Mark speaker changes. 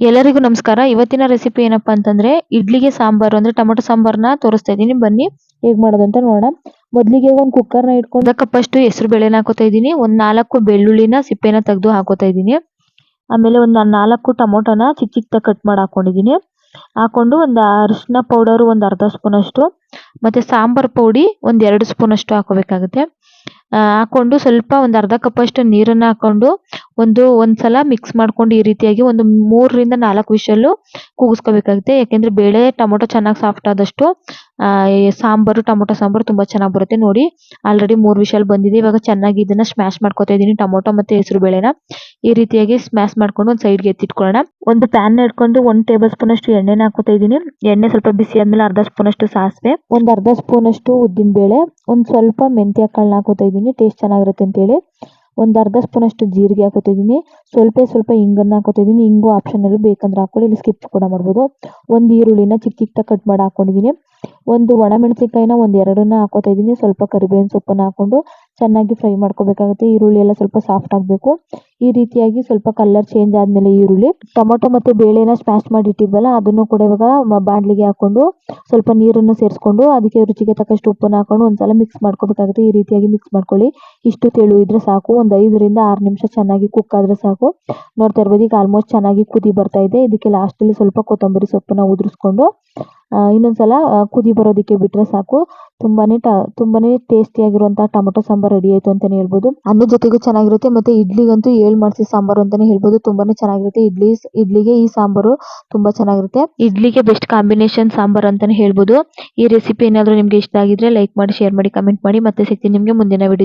Speaker 1: ಎಲ್ಲರಿಗೂ ನಮಸ್ಕಾರ. ಇವತ್ತಿನ ರೆಸಿಪಿ ಏನಪ್ಪಾ ಅಂತಂದ್ರೆ ಇಡ್ಲಿಗೆ ಸಾಂಬಾರು, ಅಂದ್ರೆ ಟೊಮೆಟೊ ಸಾಂಬಾರ್ನ ತೋರಿಸ್ತಾ ಇದ್ದೀನಿ. ಬನ್ನಿ, ಹೇಗ್ ಮಾಡೋದು ಅಂತ ನೋಡೋಣ. ಮೊದಲಿಗೆ ಒಂದು ಕುಕ್ಕರ್ನ ಇಟ್ಕೊಂಡು ಕಪ್ಪಷ್ಟು ಹೆಸರು ಬೇಳೆನ ಹಾಕೋತಾ ಇದ್ದೀನಿ. ಒಂದ್ ನಾಲ್ಕು ಬೆಳ್ಳುಳ್ಳಿನ ಸಿಪ್ಪೆನ ತೆಗೆದು ಹಾಕೋತಾ ಇದ್ದೀನಿ. ಆಮೇಲೆ ಒಂದ್ ನಾಲ್ಕು ಟೊಮೊಟೊನ ಚಿಕ್ಕ ಚಿಕ್ಕ ಕಟ್ ಮಾಡಿ ಹಾಕೊಂಡಿದ್ದೀನಿ. ಹಾಕೊಂಡು ಒಂದು ಅರಿಶಿನ ಪೌಡರ್ ಒಂದು ಅರ್ಧ ಸ್ಪೂನ್ ಅಷ್ಟು ಮತ್ತೆ ಸಾಂಬಾರ್ ಪೌಡಿ ಒಂದ್ ಎರಡು ಸ್ಪೂನ್ ಅಷ್ಟು ಹಾಕೋಬೇಕಾಗುತ್ತೆ ಹಾಕೊಂಡು ಸ್ವಲ್ಪ ಒಂದು ಅರ್ಧ ಕಪ್ ಅಷ್ಟು ನೀರನ್ನ ಹಾಕೊಂಡು ಒಂದು ಒಂದ್ಸಲ ಮಿಕ್ಸ್ ಮಾಡ್ಕೊಂಡು ಈ ರೀತಿಯಾಗಿ ಒಂದು ಮೂರರಿಂದ ನಾಲ್ಕು ವಿಷಲ್ಲು ಕೂಗಿಸ್ಕೋಬೇಕಾಗುತ್ತೆ. ಯಾಕೆಂದ್ರೆ ಬೇಳೆ ಟೊಮೊಟೊ ಚೆನ್ನಾಗಿ ಸಾಫ್ಟ್ ಆದಷ್ಟು ಸಾಂಬಾರು, ಟೊಮೊಟೊ ಸಾಂಬಾರು ತುಂಬಾ ಚೆನ್ನಾಗಿ ಬರುತ್ತೆ ನೋಡಿ. ಆಲ್ರೆಡಿ ಮೂರ್ ವಿಷಲ್ ಬಂದಿದೆ. ಇವಾಗ ಚೆನ್ನಾಗಿ ಇದನ್ನ ಸ್ಮ್ಯಾಶ್ ಮಾಡ್ಕೊತಾ ಇದ್ದೀನಿ. ಟೊಮೊಟೊ ಮತ್ತೆ ಹೆಸರು ಬೇಳೆನ. ಈ ರೀತಿಯಾಗಿ ಸ್ಮ್ಯಾಶ್ ಮಾಡ್ಕೊಂಡು ಒಂದು ಸೈಡ್ಗೆ ಎತ್ತಿಟ್ಕೊಳ್ಳೋಣ. ಒಂದು ಪ್ಯಾನ್ ಇಟ್ಕೊಂಡು ಒಂದ್ ಟೇಬಲ್ ಸ್ಪೂನ್ ಅಷ್ಟು ಎಣ್ಣೆನ ಹಾಕೋತಾ ಇದ್ದೀನಿ. ಎಣ್ಣೆ ಸ್ವಲ್ಪ ಬಿಸಿ ಆದ್ಮೇಲೆ ಅರ್ಧ ಸ್ಪೂನ್ ಅಷ್ಟು ಸಾಸಿವೆ, ಒಂದ್ ಅರ್ಧ ಸ್ಪೂನ್ ಅಷ್ಟು ಉದ್ದಿನ ಬೇಳೆ ಒಂದ್ ಸ್ವಲ್ಪ ಮೆಂತ್ಯ ಕಾಳನ್ನ ಹಾಕೋತಾ ಇದ್ದೀನಿ. ಟೇಸ್ಟ್ ಚೆನ್ನಾಗಿರುತ್ತೆ ಅಂತ ಹೇಳಿ ಒಂದ್ ಅರ್ಧ ಸ್ಪೂನ್ ಜೀರಿಗೆ ಹಾಕೋತಿದ್ದೀನಿ. ಸ್ವಲ್ಪ ಸ್ವಲ್ಪ ಹಿಂಗನ್ನ ಹಾಕೋತಿದ್ದೀನಿ. ಹಿಂಗು ಆಪ್ಷನಲ್ ಬೇಕಂದ್ರೆ ಹಾಕೊಳ್ಳಿ. ಇಲ್ಲಿ ಸ್ಕಿಪ್ ಕೂಡ ಮಾಡ್ಬೋದು. ಒಂದ್ ಈರುಳ್ಳಿನ ಚಿಕ್ಕ ಚಿಕ್ಕದಾಗಿ ಕಟ್ ಮಾಡಿ ಹಾಕೊಂಡಿದ್ದೀನಿ. ಒಂದು ಒಣಮೆಣಸಿನಕಾಯಿನ ಒಂದ್ ಎರಡನ್ನ ಹಾಕೋತಾ ಇದ್ದೀನಿ ಸ್ವಲ್ಪ ಕರಿಬೇವಿನ ಸೊಪ್ಪನ್ನ ಹಾಕೊಂಡು ಚೆನ್ನಾಗಿ ಫ್ರೈ ಮಾಡ್ಕೋಬೇಕಾಗುತ್ತೆ. ಈರುಳ್ಳಿ ಎಲ್ಲ ಸ್ವಲ್ಪ ಸಾಫ್ಟ್ ಆಗಬೇಕು. ಈ ರೀತಿಯಾಗಿ ಸ್ವಲ್ಪ ಕಲರ್ ಚೇಂಜ್ ಆದಮೇಲೆ ಈರುಳ್ಳಿ, ಟೊಮೊಟೊ ಮತ್ತೆ ಬೇಳೆನ ಸ್ಮ್ಯಾಶ್ ಮಾಡಿ ಇಟ್ಟಿದ್ವಲ್ಲ, ಅದನ್ನು ಕೂಡ ಇವಾಗ ಬಾಣ್ಲಿಗೆ ಹಾಕೊಂಡು ಸ್ವಲ್ಪ ನೀರನ್ನು ಸೇರಿಸ್ಕೊಂಡು ಅದಕ್ಕೆ ರುಚಿಗೆ ತಕ್ಕಷ್ಟು ಉಪ್ಪನ್ನು ಹಾಕೊಂಡು ಒಂದ್ಸಲ ಮಿಕ್ಸ್ ಮಾಡ್ಕೋಬೇಕಾಗುತ್ತೆ. ಈ ರೀತಿಯಾಗಿ ಮಿಕ್ಸ್ ಮಾಡ್ಕೊಳ್ಳಿ. ಇಷ್ಟು ತೆಳು ಇದ್ರೆ ಸಾಕು. ಒಂದು ಐದರಿಂದ ಆರು ನಿಮಿಷ ಚೆನ್ನಾಗಿ ಕುಕ್ ಆದ್ರೆ ಸಾಕು. ನೋಡ್ತಾ ಇರ್ಬೋದು ಈಗ ಆಲ್ಮೋಸ್ಟ್ ಚೆನ್ನಾಗಿ ಕುದಿ ಬರ್ತಾ ಇದೆ. ಇದಕ್ಕೆ ಲಾಸ್ಟ್ ಅಲ್ಲಿ ಸ್ವಲ್ಪ ಕೊತ್ತಂಬರಿ ಸೊಪ್ಪನ್ನು ಉದುರಿಸ್ಕೊಂಡು ಇನ್ನೊಂದ್ಸಲ ಸಲ ಕುದಿ ಬರೋದಕ್ಕೆ ಬಿಟ್ರೆ ಸಾಕು. ತುಂಬಾನೇ ಟ, ತುಂಬಾನೇ ಟೇಸ್ಟಿ ಆಗಿರುವಂತಹ ಟೊಮೊಟೊ ಸಾಂಬಾರ್ ರೆಡಿ ಆಯ್ತು ಅಂತಾನೆ ಹೇಳ್ಬೋದು. ಅನ್ನದ ಜೊತೆಗೂ ಚೆನ್ನಾಗಿರುತ್ತೆ, ಮತ್ತೆ ಇಡ್ಲಿಗಂತೂ ಏಳ್ ಮಾಡಿಸಿ ಸಾಂಬಾರು ಅಂತಾನೆ ಹೇಳ್ಬೋದು. ತುಂಬಾನೇ ಚೆನ್ನಾಗಿರುತ್ತೆ ಇಡ್ಲಿ, ಇಡ್ಲಿಗೆ ಈ ಸಾಂಬಾರು ತುಂಬಾ ಚೆನ್ನಾಗಿರುತ್ತೆ. ಇಡ್ಲಿಗೆ ಬೆಸ್ಟ್ ಕಾಂಬಿನೇಷನ್ ಸಾಂಬಾರ್ ಅಂತಾನೆ ಹೇಳ್ಬೋದು. ಈ ರೆಸಿಪಿ ಏನಾದ್ರು ನಿಮ್ಗೆ ಇಷ್ಟ ಆಗಿದ್ರೆ ಲೈಕ್ ಮಾಡಿ ಶೇರ್ ಮಾಡಿ ಕಮೆಂಟ್ ಮಾಡಿ. ಮತ್ತೆ ಸಿಗ್ತೀನಿ ನಿಮ್ಗೆ ಮುಂದಿನ ವಿಡಿಯೋ